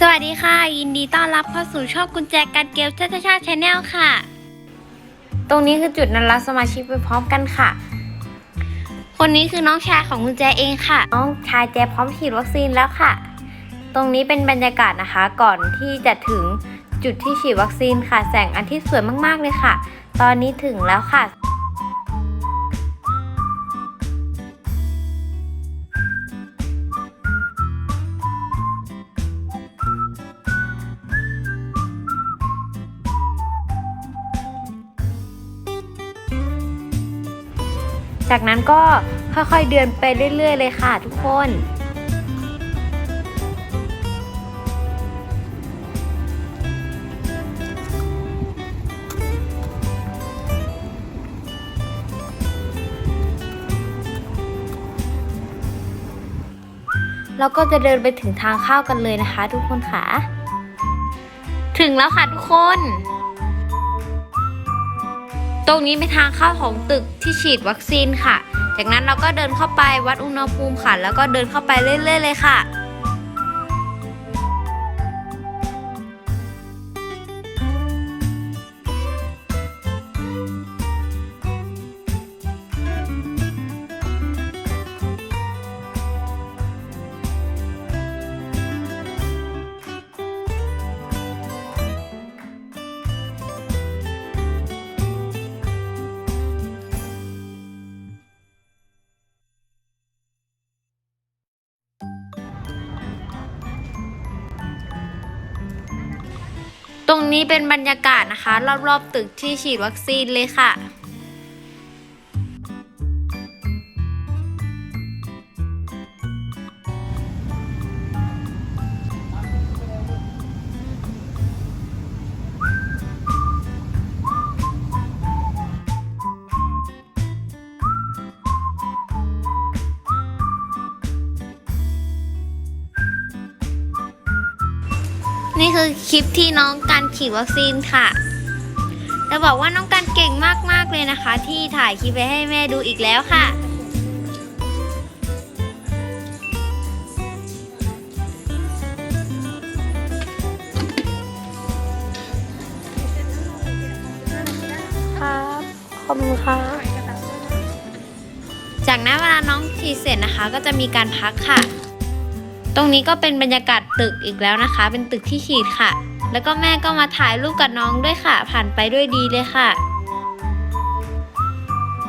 สวัสดีค่ะ ยินดีต้อนรับเข้าสู่ช่องกุญแจการเกลชาชาชาชาแนลค่ะ ตรงนี้คือจุดนัดรับสมาชิกไปพร้อมกันค่ะ คนนี้คือน้องชายของกุญแจเองค่ะ น้องชายแจพร้อมฉีดวัคซีนแล้วค่ะ ตรงนี้เป็นบรรยากาศนะคะ ก่อนที่จะถึงจุดที่ฉีดวัคซีนค่ะ แสงอาทิตย์สวยมากๆเลยค่ะ ตอนนี้ถึงแล้วค่ะ จากนั้นก็ค่อยๆเดินไปเรื่อย ๆ เลยค่ะทุกคนเราก็จะเดินไปถึงทางเข้ากันเลยนะคะ ทุกคนค่ะ ถึงแล้วค่ะทุกคน ตรงนี้เป็นทางเข้าของตึกที่ฉีดวัคซีนค่ะ จากนั้นเราก็เดินเข้าไปวัดอุณหภูมิค่ะ แล้วก็เดินเข้าไปเรื่อย ๆ เลยค่ะ รงนี้เป็นบรรยากาศนะคะ รอบๆตึกที่ฉีดวัคซีนเลยค่ะ นี่คือคลิปที่น้องการฉีดวัคซีนค่ะจะบอกว่าน้องการเก่งมากๆเลยนะคะ ที่ถ่ายคลิปไปให้แม่ดูอีกแล้วค่ะครับขอบคุณค่ะจากนั้นเวลาน้องฉีดเสร็จนะคะ ก็จะมีการพักค่ะ ตรงนี้ก็เป็นบรรยากาศตึกอีกแล้วนะคะ เป็นตึกที่ฉีดค่ะ แล้วก็แม่ก็มาถ่ายรูปกับน้องด้วยค่ะ ผ่านไปด้วยดีเลยค่ะ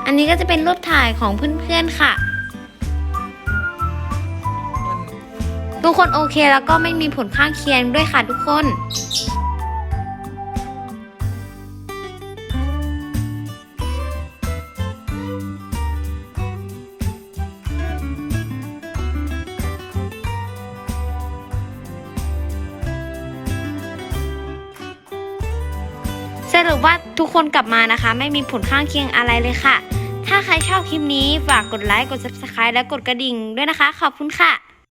อันนี้ก็จะเป็นรูปถ่ายของเพื่อนๆค่ะ ทุกคนโอเคแล้วก็ไม่มีผลข้างเคียงด้วยค่ะทุกคน สรุปว่าทุกคนกลับมานะคะ ไม่มีผลข้างเคียงอะไรเลยค่ะ ถ้าใครชอบคลิปนี้ฝากกดไลค์กด subscribe และกดกระดิ่งด้วยนะคะ ขอบคุณค่ะ